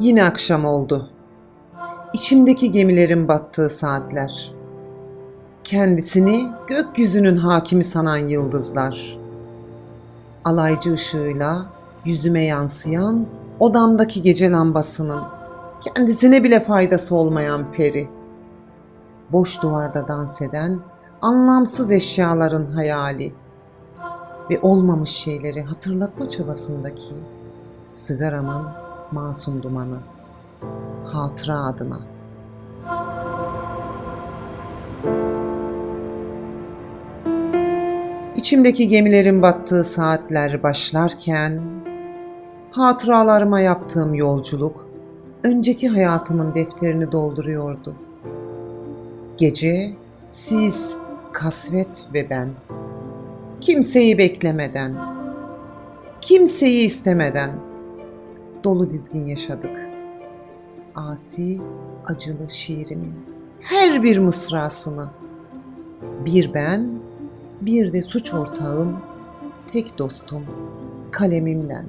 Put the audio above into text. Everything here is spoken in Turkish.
Yine akşam oldu. İçimdeki gemilerin battığı saatler. Kendisini gökyüzünün hakimi sanan yıldızlar. Alaycı ışığıyla yüzüme yansıyan odamdaki gece lambasının kendisine bile faydası olmayan feri. Boş duvarda dans eden anlamsız eşyaların hayali ve olmamış şeyleri hatırlatma çabasındaki sigaramın masum dumanı hatıra adına. İçimdeki gemilerin battığı saatler başlarken hatıralarıma yaptığım yolculuk önceki hayatımın defterini dolduruyordu. Gece, siz, kasvet ve ben. Kimseyi beklemeden, kimseyi istemeden dolu dizgin yaşadık. Asi, acılı şiirimin her bir mısrasını bir ben, bir de suç ortağım, tek dostum, kalemimle.